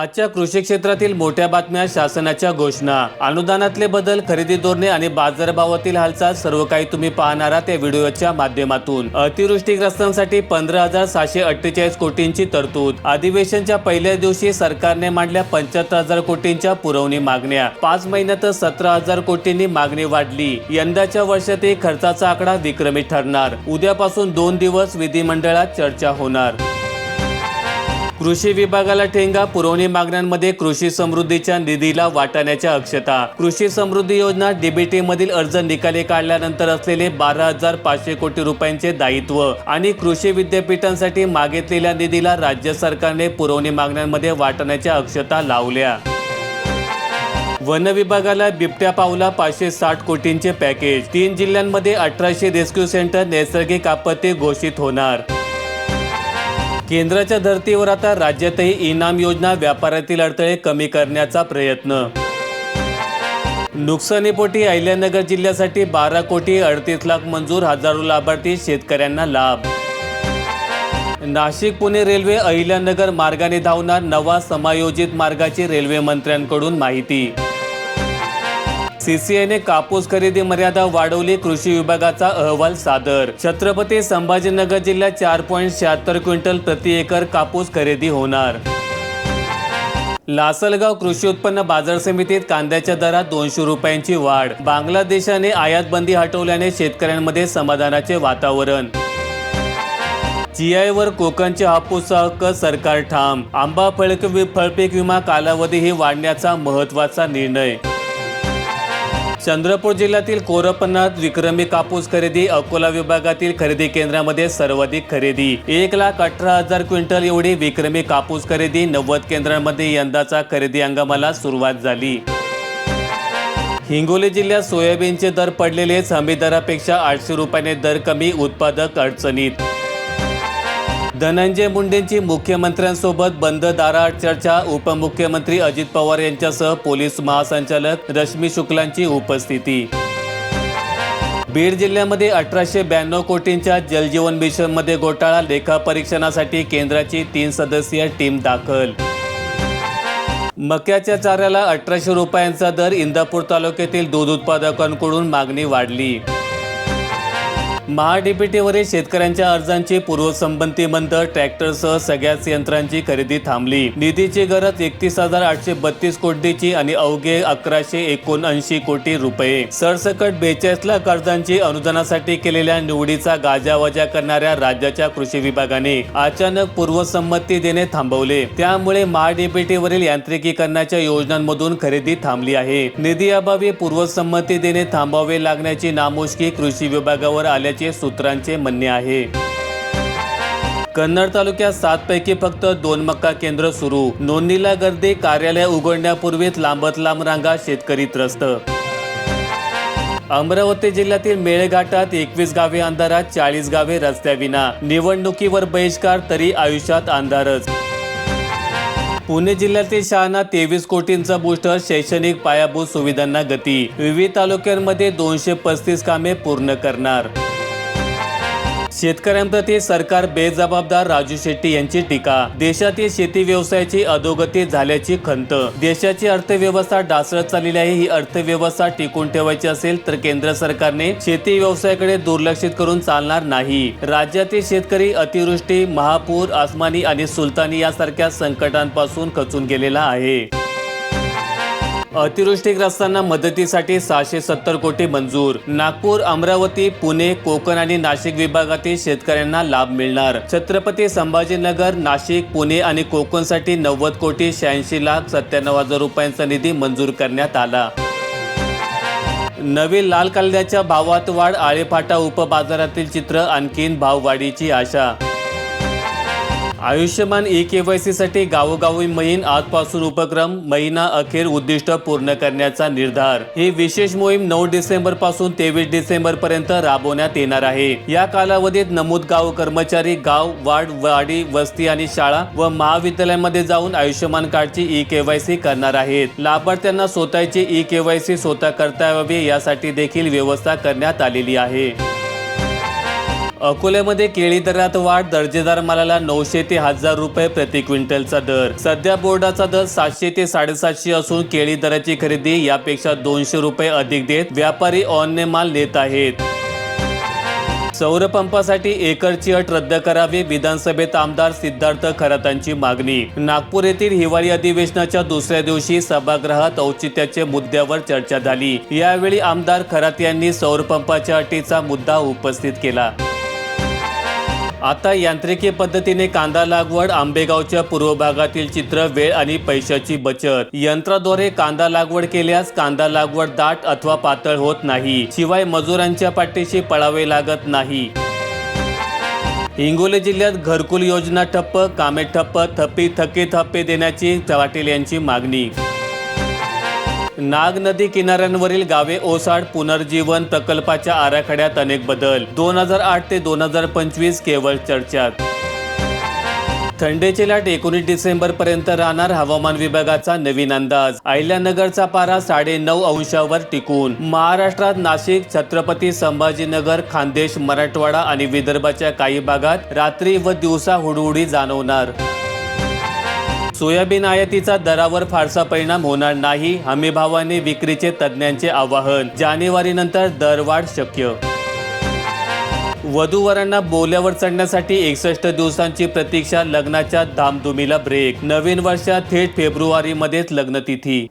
आजच्या कृषी क्षेत्रातील मोठ्या बातम्या शासनाच्या घोषणा. अनुदानातले बदल खरेदी धोरणे आणि बाजारभावातील हालचाल सर्व काही तुम्ही पाहणार आहात या व्हिडिओच्या माध्यमातून. अतिवृष्टीग्रस्तांसाठी पंधरा हजार सहाशे अठ्ठेचाळीस कोटींची तरतूद. अधिवेशनच्या पहिल्या दिवशी सरकारने मांडल्या पंच्याहत्तर हजार कोटींच्या पुरवणी मागण्या. पाच महिन्यातच सतरा हजार कोटींनी मागणी वाढली. यंदाच्या वर्षातही खर्चाचा आकडा विक्रमी ठरणार. उद्यापासून दोन दिवस विधिमंडळात चर्चा होणार. कृषी विभागाला ठेंगा पुरवणी मागण्यांमध्ये कृषी समृद्धीच्या निधीला वाटण्याच्या अक्षता. कृषी समृद्धी योजना डीबीटी मधील अर्ज निकाली काढल्यानंतर असलेले बारा हजार पाचशे कोटी रुपयांचे दायित्व आणि कृषी विद्यापीठांसाठी मागितलेल्या निधीला राज्य सरकारने पुरवणी मागण्यांमध्ये वाटण्याच्या अक्षता लावल्या. वन विभागाला बिबट्या पावला पाचशे साठ कोटींचे पॅकेज. तीन जिल्ह्यांमध्ये अठराशे रेस्क्यू सेंटर नैसर्गिक आपत्ती घोषित होणार. केंद्राच्या धर्तीवर आता राज्यातही इनाम योजना व्यापारातील अडथळे कमी करण्याचा प्रयत्न. नुकसानीपोटी अहिल्यानगर जिल्ह्यासाठी बारा कोटी अडतीस लाख मंजूर हजारो लाभार्थी शेतकऱ्यांना लाभ. नाशिक पुणे रेल्वे अहिल्यानगर मार्गाने धावणार नवा समायोजित मार्गाची रेल्वे मंत्र्यांकडून माहिती. सीसीआयने कापूस खरेदी मर्यादा वाढवली कृषी विभागाचा अहवाल सादर. छत्रपती संभाजीनगर जिल्ह्यात चार पॉईंट शहात्तर क्विंटल प्रति एकर कापूस खरेदी होणार. लासलगाव कृषी उत्पन्न बाजार समितीत कांद्याच्या दरात दोनशे रुपयांची वाढ. बांगलादेशाने आयात बंदी हटवल्याने शेतकऱ्यांमध्ये समाधानाचे वातावरण. जीआयवर कोकणचे हापूस हक्क सरकार ठाम. आंबा फळक फळपीक विमा कालावधीही वाढण्याचा महत्त्वाचा निर्णय. चंद्रपूर जिल्ह्यातील कोरपन्नात विक्रमी कापूस खरेदी अकोला विभागातील खरेदी केंद्रामध्ये सर्वाधिक खरेदी. एक लाख अठरा हजार क्विंटल एवढी विक्रमी कापूस खरेदी नव्वद केंद्रांमध्ये यंदाचा खरेदी हंगामाला सुरुवात झाली. हिंगोली जिल्ह्यात सोयाबीनचे दर पडलेलेच हमी दरापेक्षा आठशे रुपयाने दर कमी उत्पादक अडचणीत. धनंजय मुंडेंची मुख्यमंत्र्यांसोबत बंद दाराआड चर्चा उपमुख्यमंत्री अजित पवार यांच्यासह पोलीस महासंचालक रश्मी शुक्लांची उपस्थिती. बीड जिल्ह्यामध्ये अठराशे ब्याण्णव कोटींच्या जलजीवन मिशनमध्ये घोटाळा लेखापरीक्षणासाठी केंद्राची तीन सदस्यीय टीम दाखल. मक्याच्या चाऱ्याला अठराशे रुपयांचा दर इंदापूर तालुक्यातील दूध उत्पादकांकडून मागणी वाढली. महाडीपीटीवरील शेतकऱ्यांच्या अर्जांची पूर्वसंबंधी बंद ट्रॅक्टरसह सगळ्याच यंत्रांची खरेदी थांबली. निधीची गरज एकतीस हजार आठशे बत्तीस कोटीची आणि अवघे अकराशे एकोणऐंशी कोटी रुपये. सरसकट बेचाळीस लाख अर्जांची अनुदानासाठी केलेल्या निवडीचा गाजावाजा करणाऱ्या राज्याच्या कृषी विभागाने अचानक पूर्वसंमती देणे थांबवले. त्यामुळे महाडीपीटीवरील यांत्रिकीकरणाच्या योजनांमधून खरेदी थांबली आहे. निधी अभावी पूर्वसंमती देणे थांबावे लागण्याची नामुष्की कृषी विभागावर आल्याची सूत्रांचे म्हणणे आहे. कन्नड तालुक्यात सातपैकी फक्त दोन मक्का केंद्र सुरू. नोंदणीला गर्दी कार्यालय उघडण्यापूर्वीच लांबत लांब रांगा शेतकरी त्रस्त. अमरावती जिल्ह्यातील मेळघाटात एकवीस गावे अंधारात चाळीस गावे रस्त्याविना. निवडणुकीवर बहिष्कार तरी आयुष्यात अंधारच. पुणे जिल्ह्यातील शाळांना तेवीस कोटींचा बूस्टर शैक्षणिक पायाभूत सुविधांना गती. विविध तालुक्यांमध्ये दोनशे पस्तीस कामे पूर्ण करणार. शेतकऱ्यांप्रती सरकार बेजबाबदार राजू शेट्टी यांची टीका. देशातील शेती व्यवसायाची अधोगती झाल्याची खंत. देशाची अर्थव्यवस्था ढासळत चाललेली आहे ही अर्थव्यवस्था टिकून ठेवायची असेल तर केंद्र सरकारने शेती व्यवसायाकडे दुर्लक्षित करून चालणार नाही. राज्यातील शेतकरी अतिवृष्टी महापूर आसमानी आणि सुलतानी यासारख्या संकटांपासून खचून गेलेला आहे. अतिवृष्टीग्रस्तांना मदतीसाठी सहाशे सत्तर कोटी मंजूर. नागपूर अमरावती पुणे कोकण आणि नाशिक विभागातील शेतकऱ्यांना लाभ मिळणार. छत्रपती संभाजीनगर नाशिक पुणे आणि कोकणसाठी नव्वद कोटी शहाऐंशी लाख सत्त्याण्णव हजार रुपयांचा निधी मंजूर करण्यात आला. नवीन लाल कांद्याच्या भावात वाढ आळेफाटा उपबाजारातील चित्र आणखीन भाववाढीची आशा. आयुष्यमान ई केवायसी साठी गावोगावी मोहीम आजपासून उपक्रम महिना अखेर उद्दिष्ट पूर्ण करण्याचा निर्धार. ही विशेष मोहीम नऊ डिसेंबरपासून तेवीस डिसेंबर पर्यंत राबवण्यात येणार आहे. या कालावधीत नमूद गाव कर्मचारी गाव वार्ड वाडी वस्ती आणि शाळा व महाविद्यालयांमध्ये जाऊन आयुष्यमान कार्डची ई के वाय सी करणार आहेत. लाभार्थ्यांना स्वतःची ई के वाय सी स्वतः करता यावी यासाठी देखील व्यवस्था करण्यात आलेली आहे. अकोल्यामध्ये केळी दरात वाढ दर्जेदार मालाला नऊशे ते हजार रुपये प्रति क्विंटलचा दर. सध्या बोर्डाचा दर सातशे ते साडेसातशे असून केळी दराची खरेदी यापेक्षा दोनशे रुपये अधिक देत व्यापारी ऑनने माल नेत आहेत. सौर पंपासाठी एकरची अट रद्द करावी विधानसभेत आमदार सिद्धार्थ खरातांची मागणी. नागपूर येथील हिवाळी अधिवेशनाच्या दुसऱ्या दिवशी सभागृहात औचित्याचे मुद्द्यावर चर्चा झाली. यावेळी आमदार खरात यांनी सौर पंपाच्या अटीचा मुद्दा उपस्थित केला. आता यांत्रिकी पद्धतीने कांदा लागवड आंबेगावच्या पूर्व भागातील चित्र वेळ आणि पैशाची बचत. यंत्राद्वारे कांदा लागवड केल्यास कांदा लागवड दाट अथवा पातळ होत नाही. शिवाय मजुरांच्या पाठीशी पळावे लागत नाही. हिंगोली जिल्ह्यात घरकुल योजना ठप्प कामे ठप्प थप्पी थकीत हप्पे देण्याची पाटील यांची मागणी. नाग नदी किनाऱ्यांवरील गावे ओसाड पुनर्जीवन प्रकल्पाच्या आराखड्यात अनेक बदल. दोन हजार आठ ते दोन हजार पंचवीस केवळ चर्चात. थंडीची लाट एकोणीस डिसेंबर पर्यंत राहणार हवामान विभागाचा नवीन अंदाज. अहिल्यानगरचा पारा साडे नऊ अंशावर टिकून. महाराष्ट्रात नाशिक छत्रपती संभाजीनगर खानदेश मराठवाडा आणि विदर्भाच्या काही भागात रात्री व दिवसा हुडहुडी जाणवणार. सोयाबीन आयातीचा दरावर फारसा परिणाम होणार नाही हमीभावाने विक्रीचे तज्ज्ञांचे आवाहन. जानेवारी नंतर दरवाढ शक्य. वधूवरांना बोल्यावर चढण्यासाठी एकसष्ट दिवसांची प्रतीक्षा लग्नाच्या धामधुमीला ब्रेक. नवीन वर्षात थेट फेब्रुवारीमध्येच लग्नतिथी.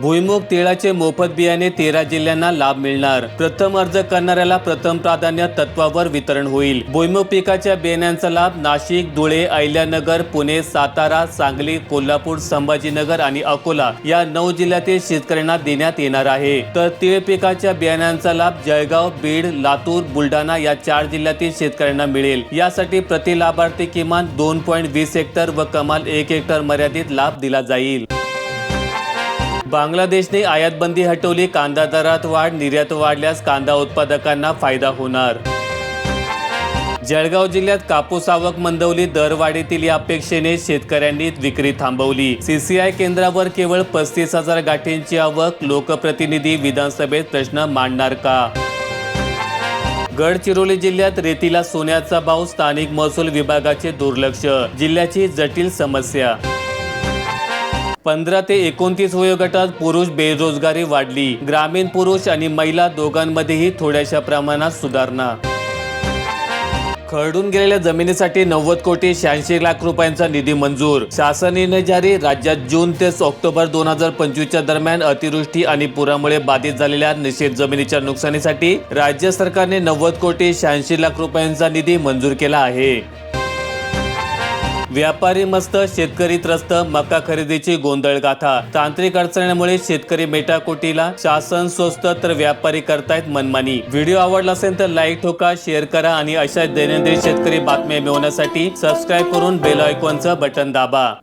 भुईमुग तिळाचे मोफत बियाणे तेरा जिल्ह्यांना लाभ मिळणार. प्रथम अर्ज करणाऱ्याला प्रथम प्राधान्य तत्वावर वितरण होईल. भुईमुग पिकाच्या बियाण्यांचा लाभ नाशिक धुळे अहिल्यानगर पुणे सातारा सांगली कोल्हापूर संभाजीनगर आणि अकोला या नऊ जिल्ह्यातील शेतकऱ्यांना देण्यात येणार आहे. तर तीळ पिकाच्या बियाण्यांचा लाभ जळगाव बीड लातूर बुलढाणा या चार जिल्ह्यातील शेतकऱ्यांना मिळेल. यासाठी प्रति लाभार्थी किमान दोन पॉईंट वीस हेक्टर व कमाल एक हेक्टर मर्यादित लाभ दिला जाईल. बांगलादेशने आयातबंदी हटवली कांदा दरात वाढ निर्यात वाढल्यास कांदा उत्पादकांना फायदा होणार. जळगाव जिल्ह्यात कापूस आवक मंदवली दरवाढीतील या अपेक्षेने शेतकऱ्यांनी विक्री थांबवली. सीसीआय केंद्रावर केवळ पस्तीस हजार गाठींची आवक लोकप्रतिनिधी विधानसभेत प्रश्न मांडणार का? गडचिरोली जिल्ह्यात रेतीला सोन्याचा भाव स्थानिक महसूल विभागाचे दुर्लक्ष जिल्ह्याची जटिल समस्या पंधरा ते एकोणतीस वयोगटात पुरुष बेरोजगारी वाढली. ग्रामीण पुरुष आणि महिला दोघांमध्येही थोड्याशा प्रमाणात सुधारणा. खरडून गेलेल्या जमिनीसाठी नव्वद कोटी शहाऐंशी लाख रुपयांचा निधी मंजूर. शासन निर्णय जारी राज्यात जून ते ऑक्टोबर दोन हजार पंचवीसच्या दरम्यान अतिवृष्टी आणि पुरामुळे बाधित झालेल्या निषेध जमिनीच्या नुकसानीसाठी राज्य सरकारने नव्वद कोटी शहाऐंशी लाख रुपयांचा निधी मंजूर केला आहे. व्यापारी मस्त शेतकरी त्रस्त मका खरेदीची गोंधळ गाथा. तांत्रिक अडचणीमुळे शेतकरी मेटाकोटीला शासन स्वस्त तर व्यापारी करतायत मनमानी. व्हिडिओ आवडला असेल तर लाईक ठोका शेअर करा आणि अशा दैनंदिन शेतकरी बातम्या मिळवण्यासाठी सबस्क्राईब करून बेल आयकॉनचं बटन दाबा.